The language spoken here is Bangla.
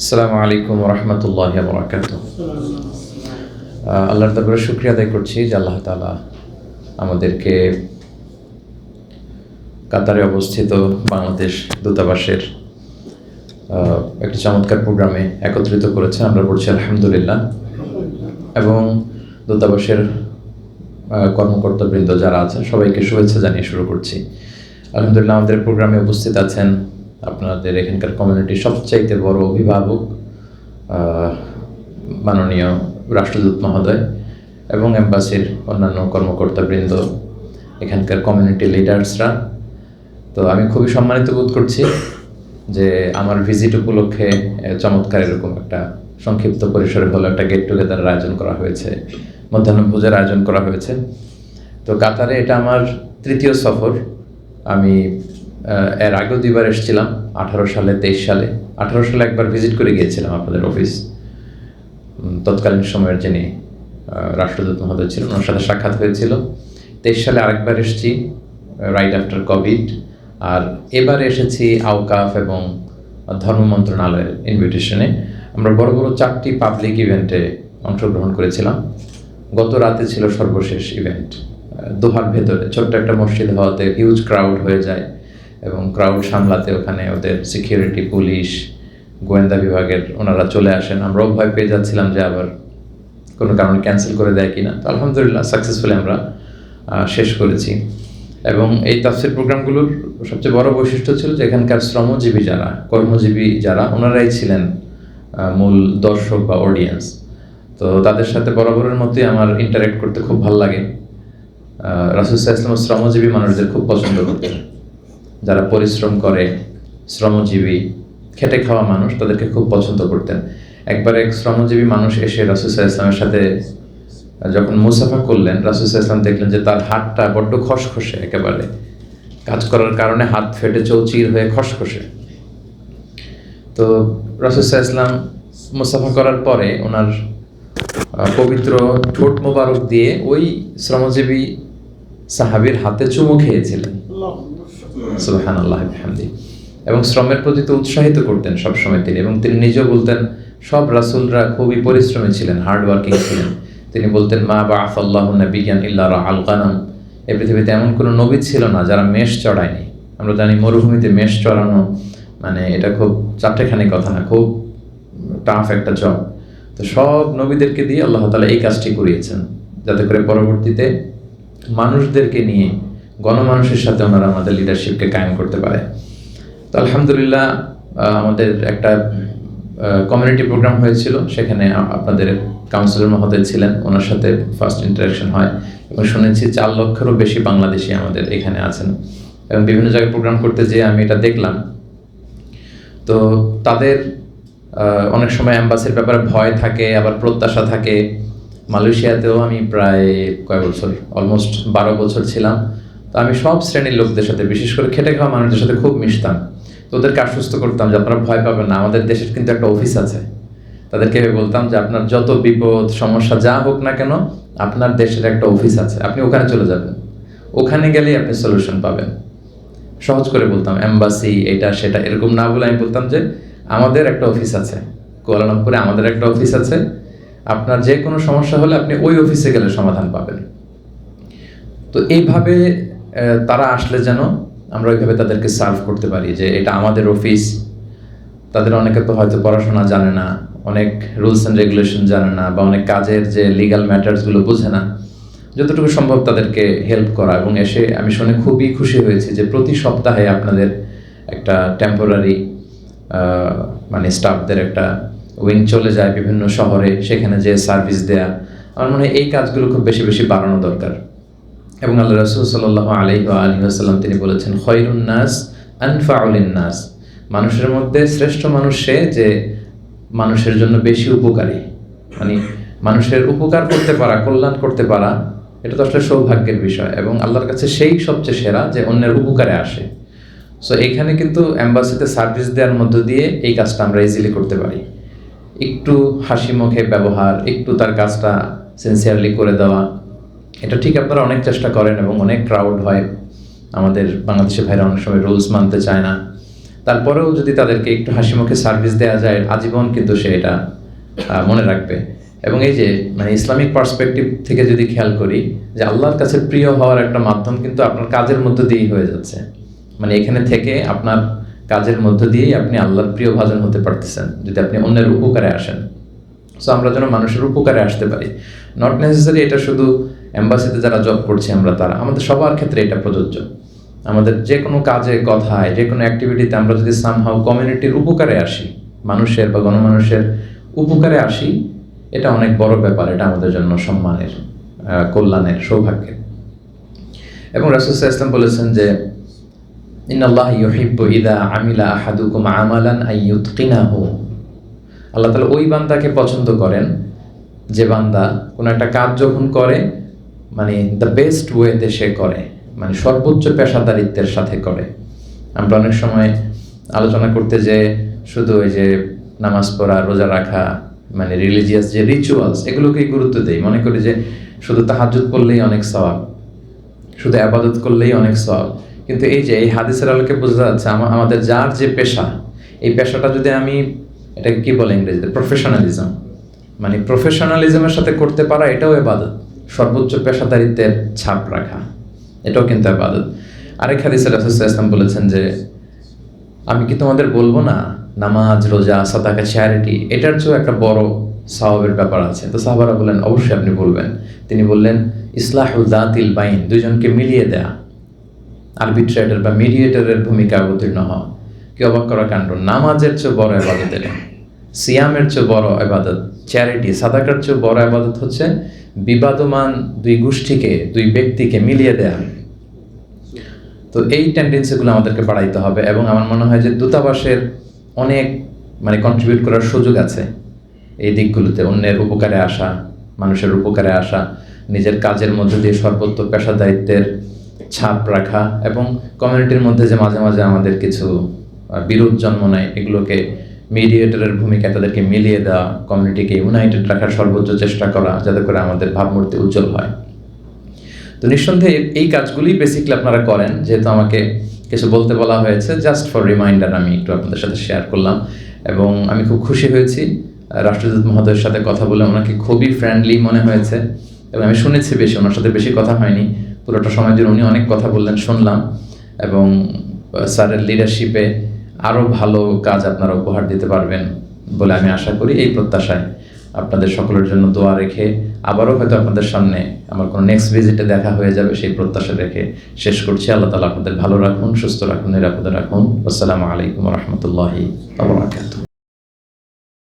আসসালামু আলাইকুম রহমতুল্লাহ বরাকাত আল্লাহর তারপরে শুক্রিয়া আদায় করছি যে আল্লাহ তালা আমাদেরকে কাতারে অবস্থিত বাংলাদেশ দূতাবাসের একটি চমৎকার প্রোগ্রামে একত্রিত করেছেন। আমরা বলছি আলহামদুলিল্লাহ। এবং দূতাবাসের কর্মকর্তাবৃন্দ যারা আছেন, সবাইকে শুভেচ্ছা জানিয়ে শুরু করছি। আলহামদুলিল্লাহ আমাদের প্রোগ্রামে উপস্থিত আছেন আপনাদের এখানকার কমিউনিটির সবচাইতে বড় অভিভাবক মাননীয় রাষ্ট্রদূত মহোদয় এবং এম্বাসির অন্যান্য কর্মকর্তাবৃন্দ, এখানকার কমিউনিটি লিডার্সরা তো আমি খুবই সম্মানিত বোধ করছি যে আমার ভিজিট উপলক্ষে চমৎকার এরকম একটা সংক্ষিপ্ত পরিসরে হলো একটা গেট টুগেদারের আয়োজন করা হয়েছে, মধ্যাহ্ন ভোজের আয়োজন করা হয়েছে। তো কাতারে এটা আমার তৃতীয় সফর। আমি এর আগেও দুইবার এসেছিলাম, আঠারো সালে, তেইশ সালে। আঠারো সালে একবার ভিজিট করে গিয়েছিলাম আপনাদের অফিস তৎকালীন সময়ের যিনি রাষ্ট্রদূত মহোদয় ছিলেন, ওনার সাথে সাক্ষাৎ হয়েছিল। তেইশ সালে আরেকবার এসেছি রাইট আফটার কোভিড আর এবার এসেছি আউকাফ এবং ধর্ম মন্ত্রণালয়ের ইনভিটেশনে আমরা বড় বড় চারটি পাবলিক ইভেন্টে অংশগ্রহণ করেছিলাম। গত রাতে ছিল সর্বশেষ ইভেন্ট দোহার ভেতরে ছোট্ট একটা মসজিদ হওয়াতে হিউজ ক্রাউড হয়ে যায়। এবং ক্রাউড সামলাতে ওখানে ওদের সিকিউরিটি পুলিশ গোয়েন্দা বিভাগের ওনারা চলে আসেন। আমরাও ভয় পেয়ে যাচ্ছিলাম যে আবার কোনো কারণে ক্যান্সেল করে দেয় কিনা। তো আলহামদুলিল্লাহ সাকসেসফুলি আমরা শেষ করেছি। এবং এই তাফসির প্রোগ্রামগুলোর সবচেয়ে বড় বৈশিষ্ট্য ছিল যে এখানকার শ্রমজীবী যারা, কর্মজীবী যারা, ওনারাই ছিলেন মূল দর্শক বা অডিয়েন্স তো তাদের সাথে বরাবরের মতোই আমার ইন্টারেক্ট করতে খুব ভালো লাগে। রাসুসাহ ইসলাম শ্রমজীবী মানুষদের খুব পছন্দ করতেন। যারা পরিশ্রম করে, শ্রমজীবী, খেটে খাওয়া মানুষ, তাদেরকে খুব পছন্দ করতেন। একবার এক শ্রমজীবী মানুষ এসে রাসুসাহ ইসলামের সাথে, যখন মুসাফা করলেন রাসুসাহ ইসলাম দেখলেন যে তার হাতটা বড্ড খসখসে একেবারে। কাজ করার কারণে হাত ফেটে চৌচির হয়ে খসখসে। তো রাসুসাহ ইসলাম মুসাফা করার পরে ওনার পবিত্র ঠোঁট মোবারক দিয়ে ওই শ্রমজীবী সাহাবীর হাতে চুমু খেয়েছিলেন। সুবহান আল্লাহ হামদি এবং শ্রমের প্রতি তো উৎসাহিত করতেন সবসময় তিনি এবং তিনি নিজেও বলতেন, সব রাসূলরা খুবই পরিশ্রমী ছিলেন হার্ড ওয়ার্কিং ছিলেন। তিনি বলতেন, মা বা আফাল্লাহ নবিজ্ঞান ইল্লা আল কানাম এ পৃথিবীতে এমন কোনো নবী ছিল না যারা মেষ চড়ায়নি। আমরা জানি মরুভূমিতে মেষ চড়ানো মানে এটা খুব চারটেখানি কথা না, খুব টাফ একটা জব তো সব নবীদেরকে দিয়ে আল্লাহ তালা এই কাজটি করিয়েছেন, যাতে করে পরবর্তীতে মানুষদেরকে নিয়ে গণমানুষের সাথে ওনারা আমাদের লিডারশিপকে কায়েম করতে পারে। তো আলহামদুলিল্লাহ আমাদের একটা কমিউনিটি প্রোগ্রাম হয়েছিল, সেখানে আপনাদের কাউন্সিলর মহোদয় ছিলেন, ওনার সাথে ফার্স্ট ইন্টারাকশন হয়। এবং শুনেছি চার লক্ষেরও বেশি বাংলাদেশি আমাদের এখানে আছেন। এবং বিভিন্ন জায়গায় প্রোগ্রাম করতে যেয়ে আমি এটা দেখলাম। তো তাদের অনেক সময় অ্যাম্বাসির ব্যাপারে ভয় থাকে, আবার প্রত্যাশা থাকে। মালয়েশিয়াতেও আমি প্রায় কয় বছর অলমোস্ট বারো বছর ছিলাম। তো আমি সব শ্রেণির লোকদের সাথে, বিশেষ করে খেটে খাওয়া মানুষদের সাথে খুব মিশতাম। তো ওদেরকে আশ্বস্ত করতাম যে আপনারা ভয় পাবেন না, আমাদের দেশের কিন্তু একটা অফিস আছে। তাদেরকে বলতাম যে আপনার যত বিপদ, সমস্যা যা হোক না কেন, আপনার দেশের একটা অফিস আছে। আপনি ওখানে চলে যাবেন। ওখানে গেলেই আপনি সলিউশন পাবেন। সহজ করে বলতাম এম্বাসি এটা, সেটা। এরকম না বলে আমি বলতাম যে, আমাদের একটা অফিস আছে। কুয়ালালামপুরে আমাদের একটা অফিস আছে। আপনার যে কোনো সমস্যা হলে আপনি ওই অফিসে গেলে সমাধান পাবেন। তো এইভাবে তারা আসলে যেন আমরা ওইভাবে তাদেরকে সার্ভ করতে পারি যে এটা আমাদের অফিস তাদের অনেকে তো হয়তো পড়াশোনা জানে না, অনেক রুলস অ্যান্ড রেগুলেশন জানে না বা অনেক কাজের যে লিগাল ম্যাটার্সগুলো বোঝে না। যতটুকু সম্ভব তাদেরকে হেল্প করা এবং এসে আমি শুনে খুবই খুশি হয়েছি যে প্রতি সপ্তাহে আপনাদের একটা টেম্পোরারি মানে স্টাফদের একটা উইং চলে যায় বিভিন্ন শহরে, সেখানে যে সার্ভিস দেয়া। আমার মনে হয় এই কাজগুলো খুব বেশি বেশি বাড়ানো দরকার। এবং আল্লাহ রসুল সাল্লাহ আলহি আলহি আসাল্লাম তিনি বলেছেন খৈরুন নাস আনফাউলিন নাস। মানুষের মধ্যে শ্রেষ্ঠ মানুষ সে যে মানুষের জন্য বেশি উপকারী। মানে মানুষের উপকার করতে পারা, কল্যাণ করতে পারা, এটা তো আসলে সৌভাগ্যের বিষয় এবং আল্লাহর কাছে সেই সবচেয়ে সেরা যে অন্যের উপকারে আসে। সো এখানে কিন্তু অ্যাম্বাসিতে সার্ভিস দেওয়ার মধ্য দিয়ে এই কাজটা আমরা ইজিলি করতে পারি। একটু হাসি মুখে ব্যবহার, একটু তার কাজটা সিনসিয়ারলি করে দেওয়া এটা ঠিক আপনারা অনেক চেষ্টা করেন এবং অনেক ক্রাউড হয়। আমাদের বাংলাদেশের ভাইরা অনেক সময় রুলস মানতে চায় না। তারপরেও যদি তাদেরকে একটু হাসি মুখে সার্ভিস দেওয়া যায়, আজীবন কিন্তু সে এটা মনে রাখবে। এবং এই যে মানে ইসলামিক পার্সপেক্টিভ থেকে যদি খেয়াল করি, যে আল্লাহর কাছে প্রিয় হওয়ার একটা মাধ্যম কিন্তু আপনার কাজের মধ্য দিয়েই হয়ে যাচ্ছে। মানে এখানে থেকে আপনার কাজের মধ্য দিয়েই আপনি আল্লাহর প্রিয় ভাজন হতে পারতেছেন, যদি আপনি অন্যের উপকারে আসেন। সো আমরা যেন মানুষের উপকারে আসতে পারি। নট নেসেসারি এটা শুধু এম্বাসিতে যারা জব করছি আমরা তারা। আমাদের সবার ক্ষেত্রে এটা প্রযোজ্য। আমাদের যে কোনো কাজে, কথায় যে কোনো অ্যাক্টিভিটিতে আমরা যদি সামহাও কমিউনিটির উপকারে আসি, মানুষের বা গণমানুষের উপকারে আসি, এটা অনেক বড় ব্যাপার, এটা আমাদের জন্য সম্মানের কল্যাণের সৌভাগ্যের। এবং রাসুসাহ ইসলাম বলেছেন যে, ইন্নাল্লাহ ইউহিব্বু ইদা আমিলা আহাদুকুম আমালান আই ইউতকিনাহু। আল্লাহ তাআলা ওই বান্দাকে পছন্দ করেন, যে বান্দা কোনো একটা কাজ যখন করে মানে দ্য বেস্ট ওয়েতে সে করে মানে সর্বোচ্চ পেশাদারিত্বের সাথে করে। আমরা অনেক সময় আলোচনা করতে যে শুধু ওই যে নামাজ পড়া, রোজা রাখা মানে রিলিজিয়াস যে রিচুয়ালস এগুলোকেই গুরুত্ব দেই। মনে করি যে শুধু তাহাজ্জুদ পড়লেই অনেক সওয়াব, শুধু আবাদত করলেই অনেক স্বভাব কিন্তু এই যে এই হাদিসের আলোকে বোঝা যাচ্ছে আমা- আমাদের যার যে পেশা, এই পেশাটা যদি আমি, এটাকে কি বলে ইংরেজিতে? প্রফেশনালিজম মানে প্রফেশনালিজমের সাথে করতে পারা, এটাও এবাদত। সর্বোচ্চ পেশাদারিত্বের ছাপ রাখা। এটাও কিন্তু এবাদত আরেক রাসূলুল্লাহ ইসলাম বলেছেন যে, আমি কি তোমাদের বলব না, নামাজ, রোজা, সাদাকা চ্যারিটি এটার চেয়েও একটা বড় সাহাবের ব্যাপার আছে? তো সাহাবারা বললেন, অবশ্যই আপনি বলবেন। তিনি বললেন, ইসলাহুল দাতিল বাইন, দুইজনকে মিলিয়ে দেয়া আরবিট্রেটার বা মিডিয়েটারের ভূমিকা অবতীর্ণ হওয়া। কি অবাক করা কাণ্ড? নামাজের চেয়ে বড় আবাদত এটা। সিয়ামের চেয়ে বড় আবাদত চ্যারিটি সাদাকার চেয়ে বড় আবাদত হচ্ছে বিবাদমান দুই গোষ্ঠীকে, দুই ব্যক্তিকে মিলিয়ে দেয়া। তো এই টেন্ডেন্সিগুলো আমাদেরকে বাড়াইতে হবে এবং আমার মনে হয় যে দূতাবাসের অনেক মানে কন্ট্রিবিউট করার সুযোগ আছে এই দিকগুলোতে, অন্যের উপকারে আসা, মানুষের উপকারে আসা, নিজের কাজের মধ্যে দিয়ে সর্বোচ্চ পেশাদারিত্বের ছাপ রাখা এবং কমিউনিটির মধ্যে যে মাঝে মাঝে আমাদের কিছু বিরোধ জন্ম নেয়, এগুলোকে মিডিয়েটরের ভূমিকা তাদেরকে মিলিয়ে দেওয়া কমিউনিটিকে ইউনাইটেড রাখার সর্বোচ্চ চেষ্টা করা, যাতে করে আমাদের ভাবমূর্তি উজ্জ্বল হয়। তো নিঃসন্দেহে এই- কাজগুলি বেসিকলি আপনারা করেন, যেহেতু আমাকে কিছু বলতে বলা হয়েছে জাস্ট ফর রিমাইন্ডার আমি একটু আপনাদের সাথে শেয়ার করলাম। এবং আমি খুব খুশি হয়েছি, রাষ্ট্রদূত মহোদয়ের সাথে কথা বলে ওনাকে খুবই ফ্রেন্ডলি মনে হয়েছে। এবং আমি শুনেছি বেশি, ওনার সাথে বেশি কথা হয়নি। পুরোটা সময় জুড়ে উনি অনেক কথা বললেন, শুনলাম। এবং স্যারের লিডারশিপে আরও ভালো কাজ আপনারা উপহার দিতে পারবেন বলে আমি আশা করি এই প্রত্যাশায় আপনাদের সকলের জন্য দোয়া রেখে আবারও হয়তো আপনাদের সামনে আমার কোনো নেক্সট ভিজিটে দেখা হয়ে যাবে, সেই প্রত্যাশা রেখে শেষ করছি। আল্লাহ তালা আপনাদের ভালো রাখুন, সুস্থ রাখুন, নিরাপদে রাখুন। আসসালামু আলাইকুম রহমতুল্লাহি